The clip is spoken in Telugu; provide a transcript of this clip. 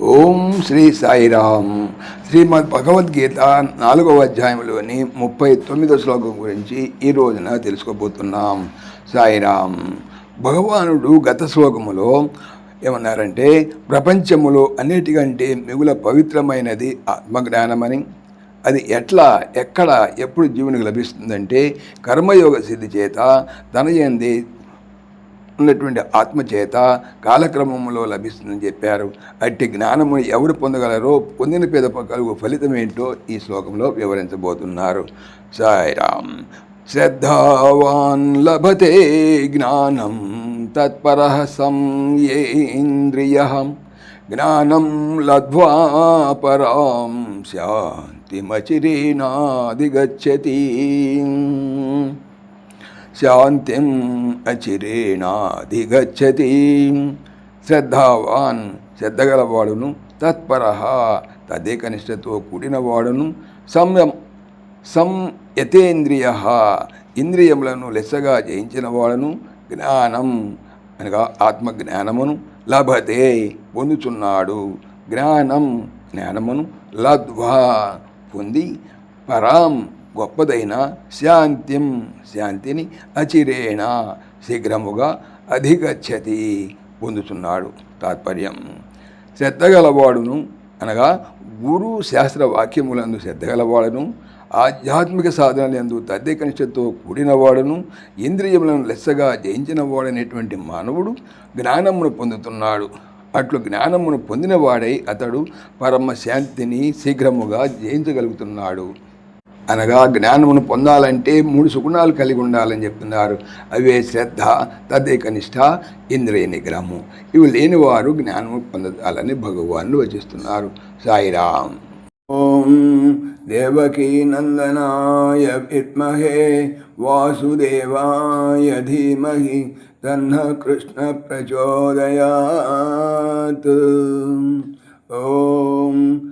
ఓం శ్రీ సాయిరామ్. శ్రీమద్ భగవద్గీత నాలుగవ అధ్యాయంలోని ముప్పై తొమ్మిదో శ్లోకం గురించి ఈ రోజున తెలుసుకోబోతున్నాం. సాయిరామ్ భగవానుడు గత శ్లోకములో ఏమన్నారంటే ప్రపంచములో అన్నిటికంటే మిగుల పవిత్రమైనది ఆత్మజ్ఞానమని అది ఎట్లా ఎక్కడ ఎప్పుడు జీవునికి లభిస్తుందంటే కర్మయోగ సిద్ధి చేత తన ఎందే ఉన్నటువంటి ఆత్మచేత కాలక్రమంలో లభిస్తుందని చెప్పారు. అట్టి జ్ఞానము ఎవరు పొందగలరో పొందిన పేద కలుగు ఫలితం ఏంటో ఈ శ్లోకంలో వివరించబోతున్నారు. సాయిరామ్. శ్రద్ధావాన్ లభతే జ్ఞానం తత్పర సంయేంద్రియ జ్ఞానం లబ్ధ్వా పరాం శాంతిమచిరేనాదిగచ్చతి శాంతిం అచిరేణాధిగచ్చతి. శ్రద్ధావాన్ శ్రద్ధగలవాడును తత్పర తదేకనిష్టతో కూడినవాడును సంయం సంయతేంద్రియ ఇంద్రియములను లెస్సగా జయించిన వాడును జ్ఞానం అనగా ఆత్మజ్ఞానమును లభతే పొందుచున్నాడు. జ్ఞానం జ్ఞానమును లద్వా పొంది పరాం గొప్పదైన శాంతిం శాంతిని అచిరేణ శీఘ్రముగా అధిగచ్చతి పొందుతున్నాడు తాత్పర్యం. శ్రద్ధగలవాడును అనగా గురు శాస్త్ర వాక్యములందు శ్రద్ధగలవాడును ఆధ్యాత్మిక సాధనలందు తద్దేకనిష్టతో కూడినవాడును ఇంద్రియములను లెస్సగా జయించిన వాడనేటువంటి మానవుడు జ్ఞానమును పొందుతున్నాడు. అట్లు జ్ఞానమును పొందినవాడై అతడు పరమ శాంతిని శీఘ్రముగా జయించగలుగుతున్నాడు. అనగా జ్ఞానమును పొందాలంటే మూడు సుగుణాలు కలిగి ఉండాలని చెప్తున్నారు. అవే శ్రద్ధ తదేకనిష్ట ఇంద్రియ నిగ్రహము. ఇవి లేనివారు జ్ఞానము పొందాలని భగవాన్లు వచిస్తున్నారు. సాయిరామ్. ఓం దేవకీ నందనాయ విద్మహే వాసుదేవాయ ధీమహి తన్న కృష్ణ ప్రచోదయాత్. ఓం